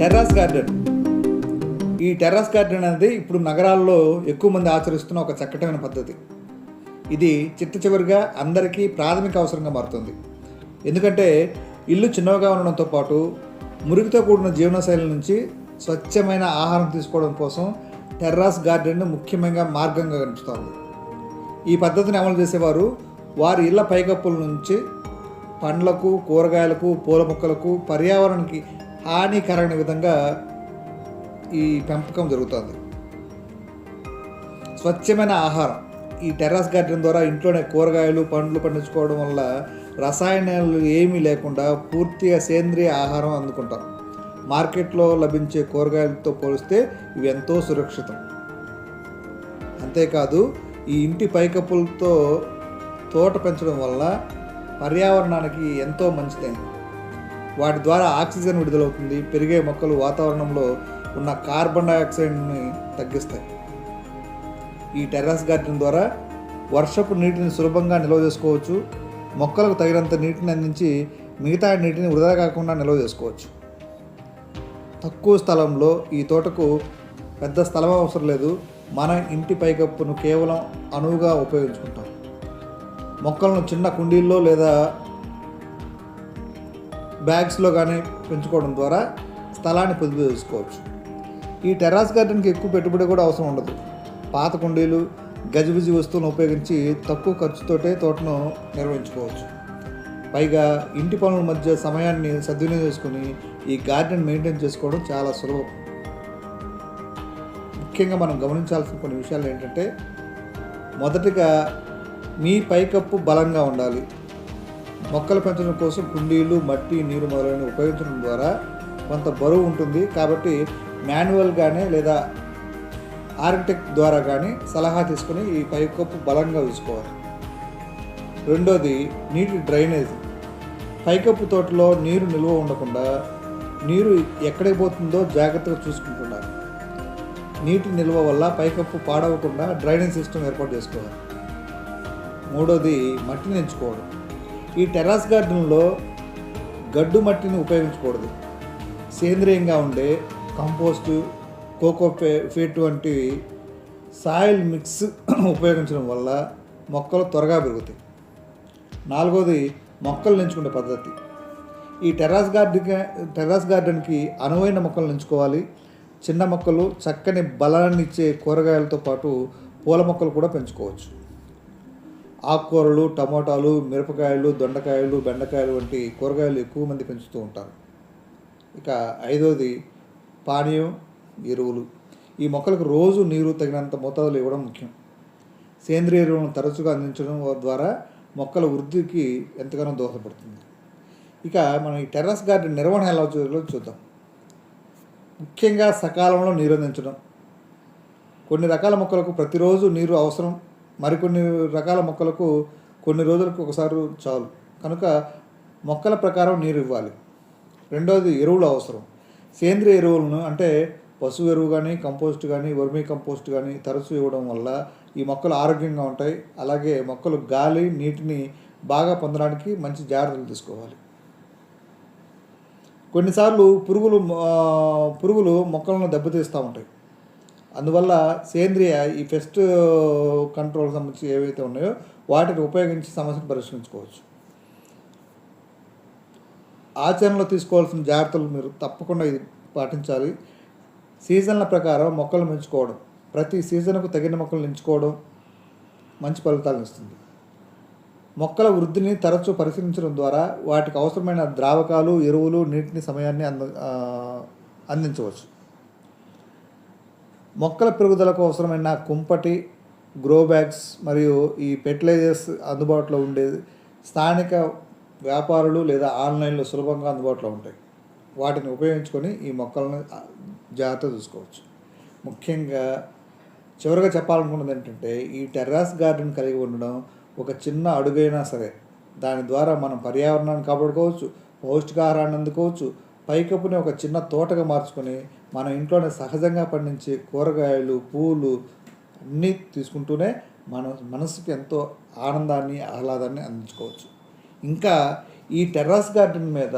Terrace garden. ఈ terrace garden అనేది ఇప్పుడు నగరాల్లో ఎక్కువ మంది ఆచరిస్తున్న ఒక చక్కటమైన పద్ధతి. ఇది చిట్ట చివరిగా అందరికీ ప్రాథమిక అవసరంగా మారుతుంది. ఎందుకంటే ఇల్లు చిన్నగా ఉండడంతో పాటు మురికితో కూడిన జీవనశైలి నుంచి స్వచ్ఛమైన ఆహారం తీసుకోవడం కోసం టెర్రాస్ గార్డెన్ ముఖ్యమైన మార్గంగా కనిపిస్తుంది ఈ పద్ధతిని అమలు చేసేవారు వారి ఇళ్ళ పైకప్పుల నుంచి పండ్లకు కూరగాయలకు పూల మొక్కలకు పర్యావరణానికి హానికరమైన విధంగా ఈ పెంపకం జరుగుతుంది. స్వచ్ఛమైన ఆహారం. ఈ టెర్రస్ గార్డెన్ ద్వారా ఇంట్లోనే కూరగాయలు పండ్లు పండించుకోవడం వల్ల రసాయనాలు ఏమీ లేకుండా పూర్తిగా సేంద్రియ ఆహారం అందుకుంటాం. మార్కెట్లో లభించే కూరగాయలతో పోలిస్తే ఇవి ఎంతో సురక్షితం. అంతేకాదు ఈ ఇంటి పైకప్పులతో తోట పెంచడం వల్ల పర్యావరణానికి ఎంతో మంచిదైంది. వాటి ద్వారా ఆక్సిజన్ విడుదలవుతుంది పెరిగే మొక్కలు వాతావరణంలో ఉన్న కార్బన్ డైఆక్సైడ్ని తగ్గిస్తాయి. ఈ టెర్రస్ గార్డెన్ ద్వారా వర్షపు నీటిని సులభంగా నిల్వ చేసుకోవచ్చు మొక్కలకు తగినంత నీటిని అందించి మిగతా నీటిని వృధా కాకుండా నిల్వ చేసుకోవచ్చు. తక్కువ స్థలంలో ఈ తోటకు పెద్ద స్థలం అవసరం లేదు మన ఇంటి పైకప్పును కేవలం అనువుగా ఉపయోగించుకుంటాం. మొక్కలను చిన్న కుండీల్లో లేదా బ్యాగ్స్లో కానీ పెంచుకోవడం ద్వారా స్థలాన్ని పొదుపు చేసుకోవచ్చు. ఈ టెర్రాస్ గార్డెన్కి ఎక్కువ పెట్టుబడి కూడా అవసరం ఉండదు. పాత కుండీలు గజిబిజి వస్తువులను ఉపయోగించి తక్కువ ఖర్చుతోటే తోటను నిర్వహించుకోవచ్చు. పైగా ఇంటి పనుల మధ్య సమయాన్ని సద్వినియోగం చేసుకుని ఈ గార్డెన్ మెయింటైన్ చేసుకోవడం చాలా సులభం. ముఖ్యంగా మనం గమనించాల్సిన కొన్ని విషయాలు ఏంటంటే మొదటగా మీ పైకప్పు బలంగా ఉండాలి. మొక్కలు పెంచడం కోసం కుండీలు మట్టి నీరు మొదలైనవి ఉపయోగించడం ద్వారా కొంత బరువు ఉంటుంది. కాబట్టి మాన్యువల్గానే లేదా ఆర్కిటెక్ట్ ద్వారా కానీ సలహా తీసుకుని ఈ పైకప్పు బలంగా ఉంచుకోవాలి. రెండోది నీటి డ్రైనేజ్. పైకప్పు తోటలో నీరు నిల్వ ఉండకుండా నీరు ఎక్కడికి పోతుందో జాగ్రత్తగా చూసుకుంటున్నారు. నీటి నిల్వ వల్ల పైకప్పు పాడవకుండా డ్రైనేజ్ సిస్టమ్ ఏర్పాటు చేసుకోవాలి. మూడోది మట్టిని ఎంచుకోవడం. ఈ టెర్రాస్ గార్డెన్లో గడ్డు మట్టిని ఉపయోగించకూడదు. సేంద్రియంగా ఉండే కంపోస్టు కోకో ఫే ఫేట్ వంటి సాయిల్ మిక్స్ ఉపయోగించడం వల్ల మొక్కలు త్వరగా పెరుగుతాయి. నాలుగోది మొక్కలు ఎంచుకునే పద్ధతి. ఈ టెర్రాస్ గార్డెన్కి టెర్రాస్ గార్డెన్కి అనువైన మొక్కలు ఎంచుకోవాలి చిన్న మొక్కలు చక్కని బలాన్ని ఇచ్చే కూరగాయలతో పాటు పూల మొక్కలు కూడా పెంచుకోవచ్చు. ఆకుకూరలు టమోటాలు మిరపకాయలు దొండకాయలు బెండకాయలు వంటి కూరగాయలు ఎక్కువ మంది పెంచుతూ ఉంటారు. ఇక ఐదోది పానీయం ఎరువులు. ఈ మొక్కలకు రోజు నీరు తగినంత మోతాదులు ఇవ్వడం ముఖ్యం. సేంద్రియ ఎరువులను తరచుగా అందించడం ద్వారా మొక్కల వృద్ధికి ఎంతగానో దోహదపడుతుంది. ఇక మనం ఈ టెర్రస్ గార్డెన్ నిర్వహణ ఎలా చేయాలో చూద్దాం. ముఖ్యంగా సకాలంలో నీరు అందించడం. కొన్ని రకాల మొక్కలకు ప్రతిరోజు నీరు అవసరం. మరికొన్ని రకాల మొక్కలకు కొన్ని రోజులకు ఒకసారి చాలు. కనుక మొక్కల ప్రకారం నీరు ఇవ్వాలి. రెండవది ఎరువులు అవసరం. సేంద్రియ ఎరువులను అంటే పశువు ఎరువు కానీ కంపోస్ట్ కానీ వర్మీ కంపోస్ట్ కానీ తరచూ ఇవ్వడం వల్ల ఈ మొక్కలు ఆరోగ్యంగా ఉంటాయి. అలాగే మొక్కలు గాలి నీటిని బాగా పొందడానికి మంచి జాగ్రత్తలు తీసుకోవాలి. కొన్నిసార్లు పురుగులు పురుగులు మొక్కలను దెబ్బతీస్తూ ఉంటాయి. అందువల్ల సేంద్రియ ఈ పెస్ట్ కంట్రోల్ సంబంధించి ఏవైతే ఉన్నాయో వాటిని ఉపయోగించి సమస్యను పరిష్కరించుకోవచ్చు. ఆచరణలో తీసుకోవాల్సిన జాగ్రత్తలు మీరు తప్పకుండా ఇది పాటించాలి. సీజన్ల ప్రకారం మొక్కలు పెంచుకోవడం ప్రతి సీజన్కు తగిన మొక్కలు ఎంచుకోవడం మంచి ఫలితాలను ఇస్తుంది. మొక్కల వృద్ధిని తరచూ పరిశీలించడం ద్వారా వాటికి అవసరమైన ద్రావకాలు ఎరువులు నీటిని సమయాన్ని అంద అందించవచ్చు. మొక్కల పెరుగుదలకు అవసరమైన కుంపటి గ్రో బ్యాగ్స్ మరియు ఈ ఫెర్టిలైజర్స్ అందుబాటులో ఉండేది స్థానిక వ్యాపారులు లేదా ఆన్లైన్లో సులభంగా అందుబాటులో ఉంటాయి. వాటిని ఉపయోగించుకొని ఈ మొక్కలను జాగ్రత్త చూసుకోవచ్చు. ముఖ్యంగా చివరిగా చెప్పాలనుకున్నది ఏంటంటే ఈ టెర్రాస్ గార్డెన్ కలిగి ఉండడం ఒక చిన్న అడుగైనా సరే దాని ద్వారా మనం పర్యావరణాన్ని కాపాడుకోవచ్చు పౌష్టికాహారాన్ని అందుకోవచ్చు పైకప్పుని ఒక చిన్న తోటగా మార్చుకొని మన ఇంట్లోనే సహజంగా పండించే కూరగాయలు పూలు అన్నీ తీసుకుంటూనే మన మనసుకి ఎంతో ఆనందాన్ని ఆహ్లాదాన్ని అందించుకోవచ్చు. ఇంకా ఈ టెర్రాస్ గార్డెన్ మీద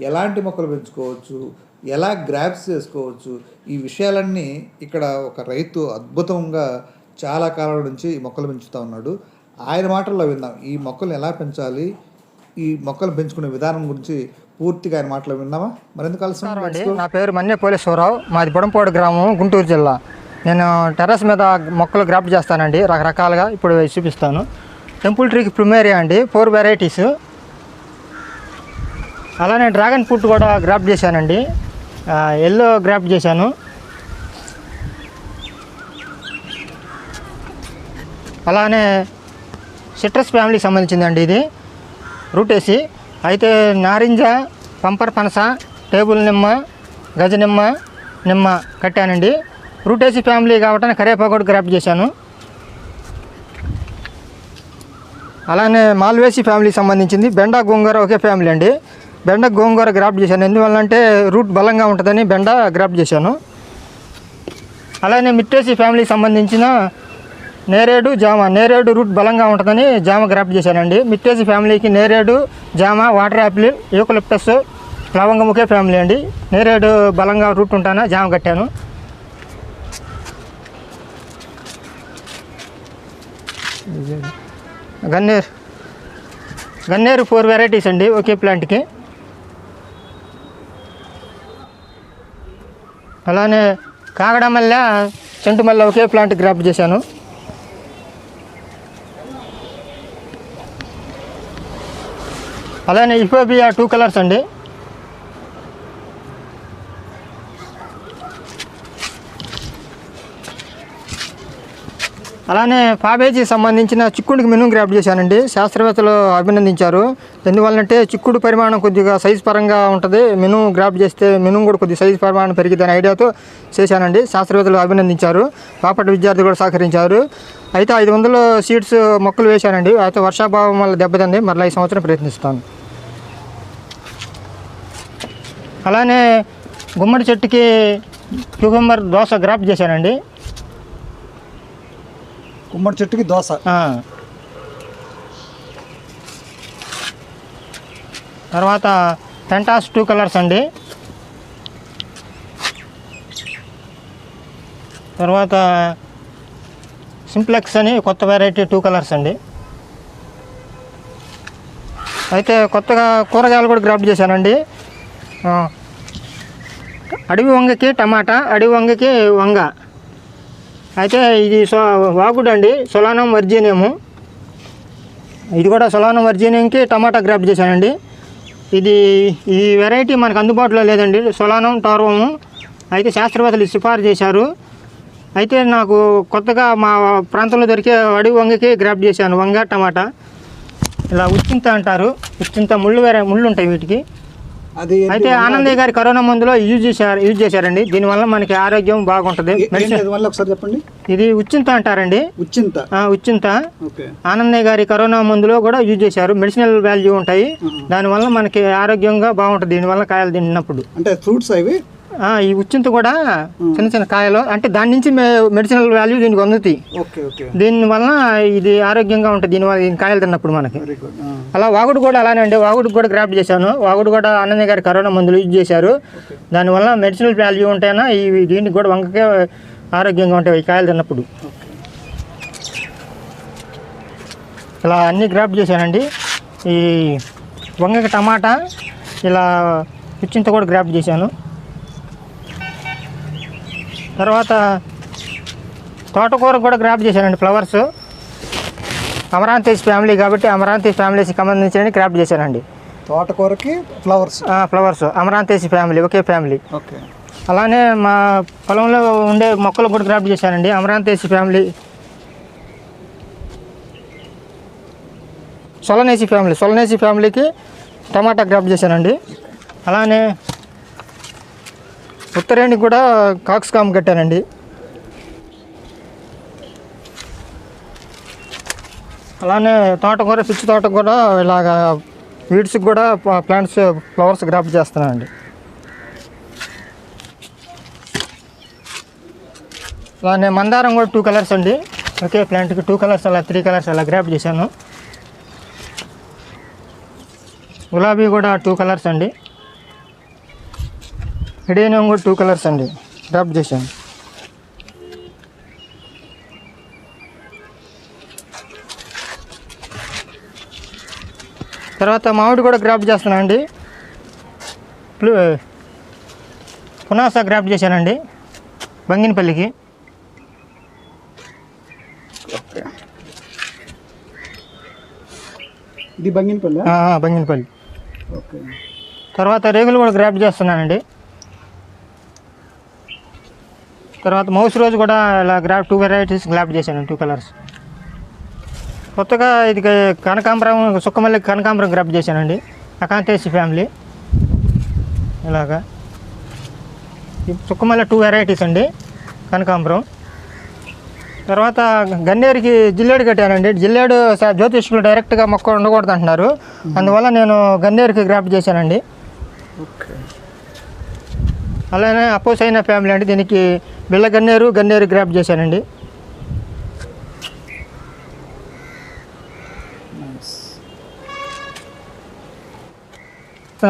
ఎలాంటి మొక్కలు పెంచుకోవచ్చు ఎలా గ్రాప్స్ చేసుకోవచ్చు ఈ విషయాలన్నీ ఇక్కడ ఒక రైతు అద్భుతంగా చాలా కాలం నుంచి ఈ మొక్కలు పెంచుతూ ఉన్నాడు. ఆయన మాటల్లో విందాం ఈ మొక్కలు ఎలా పెంచాలి ఈ మొక్కలు పెంచుకునే విధానం గురించి పూర్తిగా ఆయన మాటలో విందామా మరెందుకు కలిసి నా పేరు మన్య పోలేశ్వరరావు. మాది బుడంపోడు గ్రామం గుంటూరు జిల్లా. నేను టెర్రస్ మీద మొక్కలు గ్రాఫ్ట్ చేస్తానండి రకరకాలుగా ఇప్పుడు చూపిస్తాను. టెంపుల్ ట్రీకి ప్రిమేరియా అండి ఫోర్ వెరైటీస్. అలానే డ్రాగన్ ఫ్రూట్ కూడా గ్రాఫ్ట్ చేశానండి. ఎల్లో గ్రాఫ్ట్ చేశాను. అలానే సిట్రస్ ఫ్యామిలీకి సంబంధించిందండి ఇది. రూట్ వేసి అయితే నారింజ పంపర్ పనస టేబుల్ నిమ్మ గజ నిమ్మ నిమ్మ కట్టానండి. రూటేసి ఫ్యామిలీ కాబట్టి కరేపాకు కూడా గ్రాప్ చేశాను. అలానే మాల్వేసి ఫ్యామిలీకి సంబంధించింది. బెండ గోంగూర ఒకే ఫ్యామిలీ అండి. బెండ గోంగూర గ్రాఫ్ట్ చేశాను. ఎందువల్లంటే రూట్ బలంగా ఉంటుందని బెండ గ్రాఫ్ట్ చేశాను. అలానే మిట్టేసి ఫ్యామిలీకి సంబంధించిన నేరేడు జామ. నేరేడు రూట్ బలంగా ఉంటుందని జామ గ్రాఫ్ట్ చేశానండి మిట్టేసి ఫ్యామిలీకి నేరేడు జామ వాటర్ యాపిల్ యూకలిప్టస్ లవంగం ఒకే ఫ్యామిలీ అండి. నేరేడు బలంగా రూట్ ఉంటానా? జామ కట్టాను. గన్నేరు. గన్నేరు ఫోర్ వెరైటీస్ అండి ఒకే ప్లాంట్కి. అలానే కాగడ మల్ల చెంటు ఒకే ప్లాంట్ గ్రాఫ్ట్ చేశాను. అలానే ఇఫోబియా టూ కలర్స్ అండి. అలానే ఫాబేజీ సంబంధించిన చిక్కుడికి మెనూ గ్రాఫ్ట్ చేశానండి. శాస్త్రవేత్తలు అభినందించారు. ఎందువల్లంటే చిక్కుడు పరిమాణం కొద్దిగా సైజ్ పరంగా ఉంటుంది. మెనూ గ్రాఫ్ట్ చేస్తే మెనూ కూడా కొద్దిగా సైజ్ పరిమాణం పెరిగిద్దని ఐడియాతో చేశానండి. శాస్త్రవేత్తలు అభినందించారు. బాపట్ల విద్యార్థులు కూడా సహకరించారు. అయితే ఐదు వందల సీడ్స్ మొక్కలు వేశానండి. అయితే వర్షాభావం వల్ల దెబ్బతింది. మరలా ఈ సంవత్సరం ప్రయత్నిస్తాను. అలానే గుమ్మడి చెట్టుకి క్యూకంబర్ దోశ గ్రాఫ్ట్ చేశానండి. గుమ్మడి చెట్టుకి దోశ. తర్వాత పెంటాస్ టూ కలర్స్ అండి. తర్వాత సింప్లెక్స్ అని కొత్త వెరైటీ టూ కలర్స్ అండి. అయితే కొత్తగా కూరగాయలు కూడా గ్రాఫ్ట్ చేశానండి. అడవి వంగకి టమాటా అడవి వంగకి వంగ. అయితే ఇది సో వాగుడు అండి సొలానం వర్జీనియము. ఇది కూడా సొలానం వర్జీనియంకి టమాటా గ్రాఫ్ట్ చేశానండి. ఇది ఈ వెరైటీ మనకు అందుబాటులో లేదండి సొలానం టార్వము అయితే శాస్త్రవేత్తలు సిఫారు చేశారు. అయితే నాకు కొత్తగా మా ప్రాంతంలో దొరికే అడవి వంగకి గ్రాఫ్ చేశాను వంగ టమాటా. ఇలా ఉచ్చింత అంటారు ఉచ్చింత ముళ్ళు వేరే ముళ్ళు ఉంటాయి వీటికి. అది? అయితే ఆనందయ్య గారి కరోనా మందులో యూజ్ చేశారు యూజ్ చేశారండి. దీనివల్ల మనకి ఆరోగ్యం బాగుంటుంది. వల్ల ఒకసారి చెప్పండి. ఇది ఉచ్చింత అంటారండి. ఉచ్చింత. ఉచ్చింత. ఆనందయ్య గారి కరోనా మందులో కూడా యూజ్ చేశారు. మెడిసినల్ వాల్యూ ఉంటాయి. దానివల్ల మనకి ఆరోగ్యంగా బాగుంటుంది. దీనివల్ల కాయలు తిన్నప్పుడు. అంటే ఫ్రూట్స్ అవి? ఈ ఉచ్చింత కూడా చిన్న చిన్న కాయలు. అంటే దాని నుంచి మెడిసినల్ వాల్యూ దీనికి అందుతాయి. దీనివల్ల ఇది ఆరోగ్యంగా ఉంటుంది. దీనివల్ల దీని కాయలు తిన్నప్పుడు మనకి. అలా వాగుడు కూడా అలానే అండి. వాగుడు కూడా గ్రాఫ్ట్ చేశాను. వాగుడు కూడా ఆనందయ్య గారి కరోనా మందులు యూజ్ చేశారు. దానివల్ల మెడిసినల్ వాల్యూ ఉంటాయన్నా ఈ దీనికి కూడా వంకకే ఆరోగ్యంగా ఉంటాయి ఈ కాయలు తిన్నప్పుడు. ఇలా అన్ని గ్రాఫ్ట్ చేశానండి. ఈ వంగకి టమాటా ఇలా పిచ్చింత కూడా గ్రాఫ్ట్ చేశాను. తర్వాత తోటకూర కూడా గ్రాఫ్ట్ చేశానండి ఫ్లవర్స్ అమరాంతేజ్ ఫ్యామిలీ కాబట్టి అమరాంతేజ్ ఫ్యామిలీకి సంబంధించిన క్రాఫ్ట్ చేశానండి. తోటకూరకి ఫ్లవర్స్ ఫ్లవర్స్ అమరాంతేజ్ ఫ్యామిలీ ఒకే ఫ్యామిలీ ఓకే. అలానే మా పొలంలో ఉండే మొక్కలు కూడా క్రాఫ్ట్ చేశానండి. అమరాంతేజ్ ఫ్యామిలీ సొలనేసి ఫ్యామిలీ సొలనేసి ఫ్యామిలీకి టమాటా క్రాఫ్ట్ చేశానండి. అలానే ఉత్తరేణి కూడా కాక్స్ కామ్ కట్టానండి. అలానే తోటకూర పిచ్చి తోట కూడా ఇలాగా వీడ్స్కి కూడా ప్లాంట్స్ ఫ్లవర్స్ గ్రాఫ్ట్ చేస్తున్నానండి. అలానే మందారం కూడా టూ కలర్స్ అండి. ఒకే ప్లాంట్కి టూ కలర్స్ అలా త్రీ కలర్స్ అలా గ్రాఫ్ట్ చేశాను. గులాబీ కూడా టూ కలర్స్ అండి. ఎడేనియం కూడా టూ కలర్స్ అండి. గ్రాఫ్ట్ చేశాను. తర్వాత మామిడి కూడా గ్రాఫ్ట్ చేస్తున్నాను అండి ప్లూ పునాస గ్రాఫ్ట్ చేశానండి. బంగినపల్లికి. ఇది బంగినపల్లి? బంగినపల్లి. తర్వాత రేగులు కూడా గ్రాఫ్ట్ చేస్తున్నానండి. తర్వాత మౌస్ రోజు కూడా ఇలా గ్రాఫ్ టూ వెరైటీస్ గ్రాఫ్ట్ చేశాను టూ కలర్స్ కొత్తగా ఇది కనకాంబరం సుక్కమల్లి కనకాంబరం గ్రాఫ్ట్ చేశానండి. అకాంతేసి ఫ్యామిలీ ఇలాగా. సుక్కమల్లి టూ వెరైటీస్ అండి కనకాంబరం. తర్వాత గన్నేరుకి జిల్లేడు కట్టానండి. జిల్లేడు జ్యోతిష్కులు డైరెక్ట్గా మొక్క ఉండకూడదు అంటున్నారు అందువల్ల నేను గన్నేరుకి గ్రాఫ్ట్ చేశానండి. ఓకే. అలానే అపోజ్ అయిన ఫ్యామిలీ అండి దీనికి బిళ్ళ గన్నేరు గన్నేరు గ్రాప్ చేశానండి.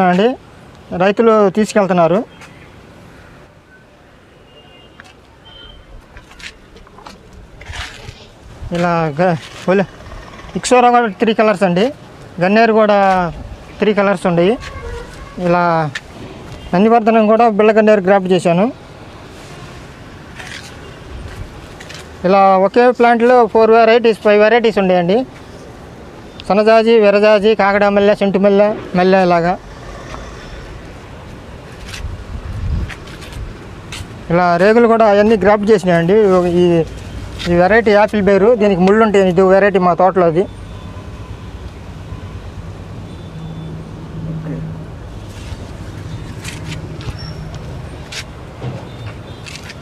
అండి. రైతులు తీసుకెళ్తున్నారు. ఇలా ఒలే ఇక్సోరా కూడా త్రీ కలర్స్ అండి. గన్నేరు కూడా త్రీ కలర్స్ ఉన్నాయి ఇలా నందివర్ధనం కూడా బిళ్ళకండేరు గన్నేరు గ్రాప్ చేశాను. ఇలా ఒకే ప్లాంట్లో ఫోర్ వెరైటీస్ ఫైవ్ వెరైటీస్ ఉండేయండి. సన్నజాజి విరజాజి కాకడ మల్లె చెంటు మల్లె మల్లె ఇలాగా ఇలా రేగులు కూడా అవన్నీ గ్రాప్ చేసినాయండి. ఈ ఈ వెరైటీ యాపిల్ బేరు దీనికి ముళ్ళు ఉంటాయి. ఇది వెరైటీ మా తోటలో అది.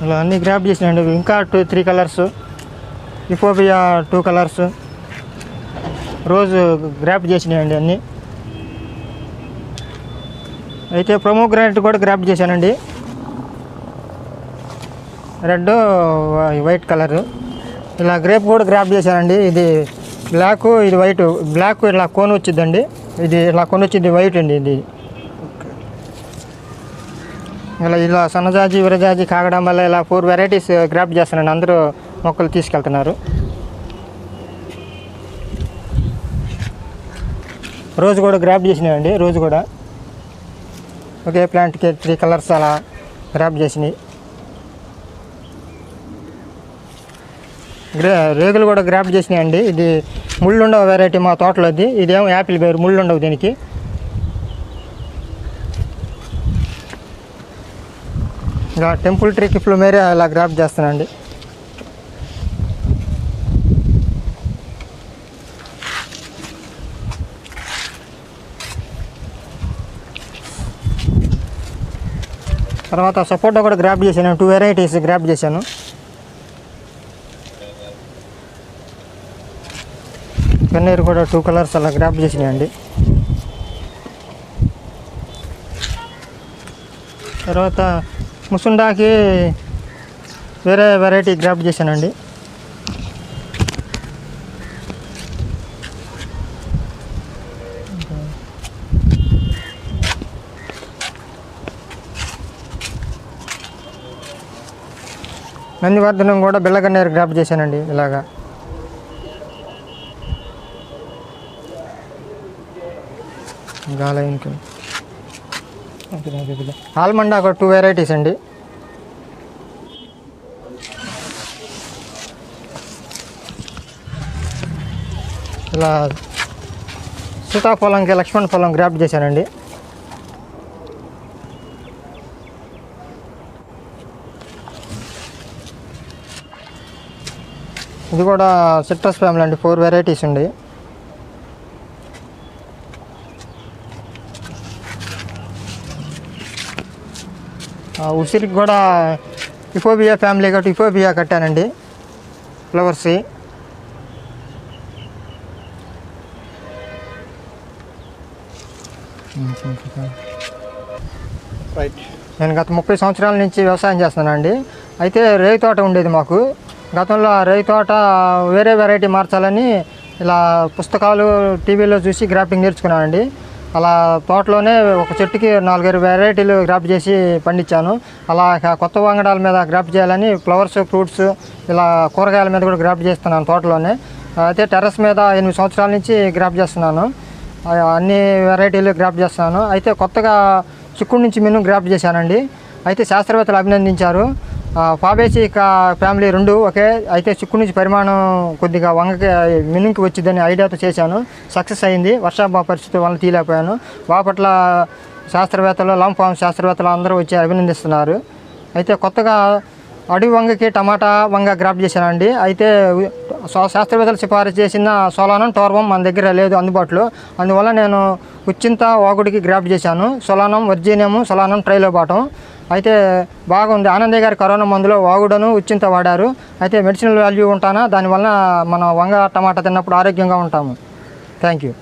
ఇలా అన్నీ గ్రాప్ చేసినాయండి. ఇంకా టూ త్రీ కలర్స్ ఇఫోబియా టూ కలర్స్ రోజు గ్రాప్ చేసినాయండి అన్నీ. అయితే ప్రొమోగ్రానైట్ కూడా గ్రాప్ చేశానండి. రెడ్ వైట్ కలరు ఇలా గ్రేప్ కూడా గ్రాప్ చేశానండి. ఇది బ్లాక్ ఇది వైట్ బ్లాక్ ఇలా కోన్ వచ్చిందండి ఇది ఇలా కోన్ వచ్చింది వైట్ అండి ఇది. ఇలా ఇలా సన్నజాజి విరజాజి కాగడం వల్ల ఇలా ఫోర్ వెరైటీస్ గ్రాఫ్ట్ చేస్తున్నాను. అందరూ మొక్కలు తీసుకెళ్తున్నారు. రోజు కూడా గ్రాప్ చేసినాయండి రోజు కూడా. ఒకే ప్లాంట్కి త్రీ కలర్స్ అలా గ్రాప్ చేసినాయి. గ్రే రేగులు కూడా గ్రాప్ చేసినాయండి. ఇది ముళ్ళుండవ వెరైటీ మా తోటలోది ఇదేమో యాపిల్ బేరు ముళ్ళుండవు దీనికి. ఇలా టెంపుల్ ట్రీకి ఫ్లూమేరియా ఇలా గ్రాప్ చేస్తానండి. తర్వాత సపోటా కూడా గ్రాప్ చేశాను. టూ వెరైటీస్ గ్రాప్ చేశాను. కన్నీరు కూడా టూ కలర్స్ అలా గ్రాప్ చేసినాయండి. తర్వాత ముసుండాకి వేరే వెరైటీ గ్రాఫ్ట్ చేశానండి. నందివర్ధనం కూడా బిల్లగన్నేరు గ్రాఫ్ చేశానండి ఇలాగా. గాలయంకి ఇంకా ఆల్మండ్ ఒక టూ వెరైటీస్ అండి. ఇలా సీతాఫలంకి లక్ష్మణ్ ఫలం గ్రాప్ చేశానండి. ఇది కూడా సిట్రస్ ఫ్యామిలీ అండి ఫోర్ వెరైటీస్ ఉంది ఉసిరికి కూడా ఇఫోబియా ఫ్యామిలీ కాబట్టి ఇఫోబియా కట్టానండి ఫ్లవర్స్ రైట్ నేను గత ముప్పై సంవత్సరాల నుంచి వ్యవసాయం చేస్తున్నానండి. అయితే రేయి తోట ఉండేది మాకు. గతంలో ఆ రేయి తోట వేరే వెరైటీ మార్చాలని ఇలా పుస్తకాలు టీవీలో చూసి గ్రాఫింగ్ నేర్చుకున్నానండి. అలా తోటలోనే ఒక చెట్టుకి నాలుగైదు వెరైటీలు గ్రాఫ్ట్ చేసి పండించాను. అలా కొత్త వంగడాల మీద గ్రాఫ్ట్ చేయాలని ఫ్లవర్స్ ఫ్రూట్స్ ఇలా కూరగాయల మీద కూడా గ్రాఫ్ట్ చేస్తున్నాను తోటలోనే. అయితే టెర్రస్ మీద ఎనిమిది సంవత్సరాల నుంచి గ్రాఫ్ట్ చేస్తున్నాను. అన్ని వెరైటీలు గ్రాఫ్ట్ చేస్తున్నాను. అయితే కొత్తగా చిక్కుడు నుంచి మేము గ్రాఫ్ట్ చేశానండి. అయితే శాస్త్రవేత్తలు అభినందించారు. ఫాబేసి కా- ఫ్యామిలీ రెండు ఒకే అయితే చిక్కు నుంచి పరిమాణం కొద్దిగా వంగకి మినుంకి వచ్చిందని ఐడియాతో చేశాను. సక్సెస్ అయింది. వర్షాభావ పరిస్థితి వల్ల తీయలేకపోయాను బాపట్ల శాస్త్రవేత్తలు లాంగ్ ఫామ్ శాస్త్రవేత్తలు అందరూ వచ్చి అభినందిస్తున్నారు. అయితే కొత్తగా అడవి వంగకి టమాటా వంగ గ్రాఫ్ట్ చేశానండి. అయితే శా- శాస్త్రవేత్తలు సిఫారసు చేసిన సోలానం టోర్వం మన దగ్గర లేదు అందుబాటులో. అందువల్ల నేను ఉచ్చింత వాగుడికి గ్రాఫ్ట్ చేశాను. సొలానం వర్జీనియము సొలానం ట్రైలోబాటం అయితే బాగుంది. ఆనందయ్య గారి కరోనా మందులో వాగుడను ఉచ్చింత వాడారు. అయితే మెడిసినల్ వాల్యూ ఉంటానా? దానివల్ల మన వంగ టమాటా తిన్నప్పుడు ఆరోగ్యంగా ఉంటాము. Thank you